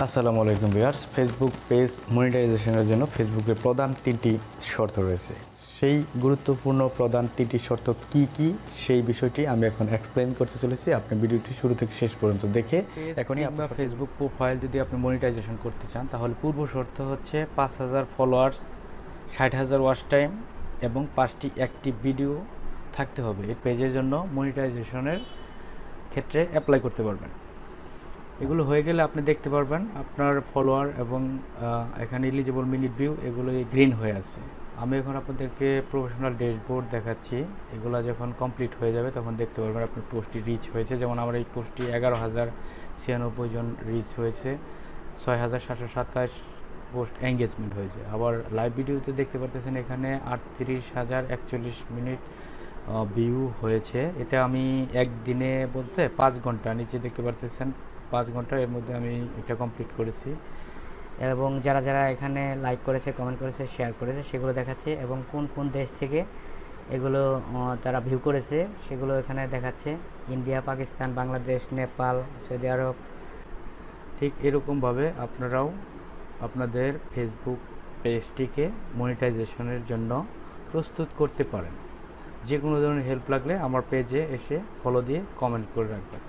আসসালামু আলাইকুম viewers. Facebook page মনিটাইজেশনের জন্য ফেসবুকের প্রধান তিনটি শর্ত রয়েছে। সেই গুরুত্বপূর্ণ প্রধান তিনটি শর্ত কি কি? সেই বিষয়টি আমি এখন এক্সপ্লেন করতে চলেছি। আপনি ভিডিওটি শুরু থেকে শেষ পর্যন্ত দেখে এখনই আপনার ফেসবুক প্রোফাইল যদি আপনি মনিটাইজেশন করতে চান তাহলে পূর্ব শর্ত হচ্ছে পাঁচ হাজার ফলোয়ার্স ষাট হাজার ওয়াচ টাইম এবং পাঁচটি অ্যাক্টিভ ভিডিও থাকতে হবে। এই পেজের জন্য মনিটাইজেশনের ক্ষেত্রে অ্যাপ্লাই করতে পারবেন। এগুলো হয়ে গেলে আপনি দেখতে পারবেন আপনার ফলোয়ার এবং এখানে এলিজিবল মিনিট ভিউ এগুলো গ্রিন হয়ে আছে। আমি এখন আপনাদেরকে প্রফেশনাল ড্যাশবোর্ড দেখাচ্ছি। এগুলো যখন কমপ্লিট হয়ে যাবে তখন দেখতে পারবেন আপনার পোস্টটি রিচ হয়েছে। যেমন আমার এই পোস্টটি এগারো হাজার ছিয়ানব্বই জন রিচ হয়েছে। ছয় হাজার সাতশো সাতাশ পোস্ট এঙ্গেজমেন্ট হয়েছে। আবার লাইভ ভিডিওতে দেখতে পারতেছেন এখানে আটত্রিশ হাজার একচল্লিশ মিনিট ভিউ হয়েছে। এটা আমি একদিনে বলতে পাঁচ ঘণ্টা নিচে দেখতে পারতেছেন। পাঁচ ঘণ্টা এর মধ্যে আমি এটা কমপ্লিট করেছি। এবং যারা যারা এখানে লাইক করেছে কমেন্ট করেছে শেয়ার করেছে, সেগুলো দেখাচ্ছে এবং কোন কোন দেশ থেকে এগুলো তারা ভিউ করেছে, সেগুলো এখানে দেখাচ্ছে। India Pakistan Bangladesh Nepal Saudi Arab ঠিক এরকমভাবে আপনারাও আপনাদের ফেসবুক পেজটিকে মনিটাইজেশনের জন্য প্রস্তুত করতে পারেন। যে কোনো ধরনের হেল্প লাগলে আমার পেজে এসে ফলো দিয়ে কমেন্ট করে রাখবেন।